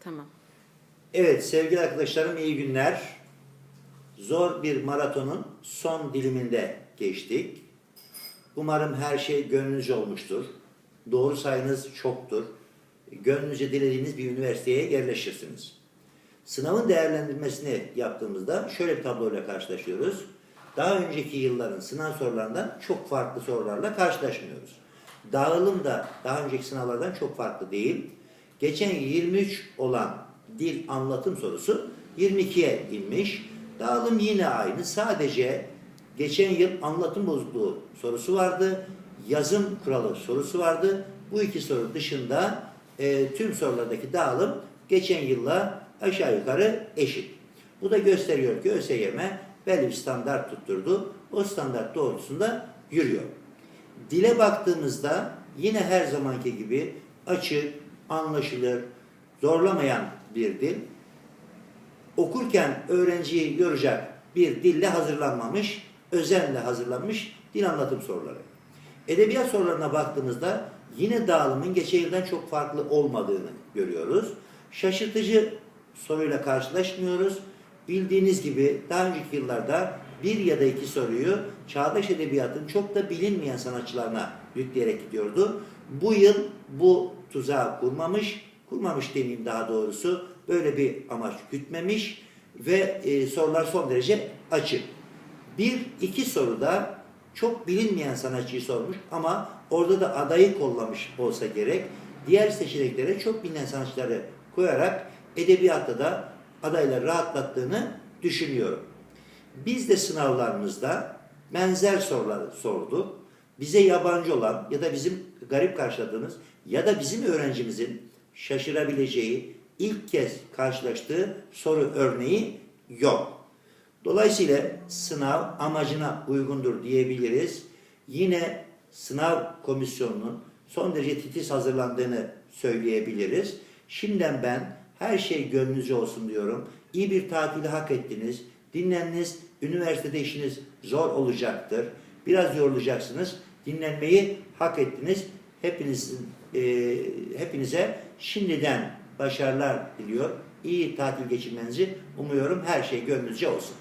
Tamam. Evet sevgili arkadaşlarım iyi günler. Zor bir maratonun son diliminde geçtik. Umarım her şey gönlünüzce olmuştur. Doğru sayınız çoktur. Gönlünüzce dilediğiniz bir üniversiteye yerleşirsiniz. Sınavın değerlendirmesini yaptığımızda şöyle bir tabloyla karşılaşıyoruz. Daha önceki yılların sınav sorularından çok farklı sorularla karşılaşmıyoruz. Dağılım da daha önceki sınavlardan çok farklı değil. Geçen 23 olan dil anlatım sorusu 22'ye inmiş. Dağılım yine aynı. Sadece geçen yıl anlatım bozukluğu sorusu vardı. Yazım kuralı sorusu vardı. Bu iki soru dışında e, tüm sorulardaki dağılım geçen yılla aşağı yukarı eşit. Bu da gösteriyor ki ÖSYM belli bir standart tutturdu. O standart doğrultusunda yürüyor. Dile baktığımızda yine her zamanki gibi açık, anlaşılır, zorlamayan bir dil. Okurken öğrenciyi yoracak bir dille hazırlanmamış, özenle hazırlanmış dil anlatım soruları. Edebiyat sorularına baktığımızda yine dağılımın geçen çok farklı olmadığını görüyoruz. Şaşırtıcı soruyla karşılaşmıyoruz. Bildiğiniz gibi daha önceki yıllarda bir ya da iki soruyu çağdaş edebiyatın çok da bilinmeyen sanatçılarına yükleyerek gidiyordu. Bu yıl bu tuzağı kurmamış, kurmamış demeyeyim daha doğrusu, böyle bir amaç gütmemiş ve e, sorular son derece açık. Bir, iki soruda çok bilinmeyen sanatçıyı sormuş ama orada da adayı kollamış olsa gerek. Diğer seçeneklere çok bilinen sanatçıları koyarak edebiyatta da adayları rahatlattığını düşünüyorum. Biz de sınavlarımızda benzer soruları sorduk. Bize yabancı olan ya da bizim garip karşıladığımız ya da bizim öğrencimizin şaşırabileceği ilk kez karşılaştığı soru örneği yok. Dolayısıyla sınav amacına uygundur diyebiliriz. Yine sınav komisyonunun son derece titiz hazırlandığını söyleyebiliriz. Şimdiden ben her şey gönlünüzce olsun diyorum. İyi bir tatili hak ettiniz. Dinlendiniz. Üniversitede işiniz zor olacaktır. Biraz yorulacaksınız. Dinlenmeyi hak ettiniz. Hepinizin, e, hepinize şimdiden başarılar diliyor. İyi tatil geçirmenizi umuyorum. Her şey gönlünüzce olsun.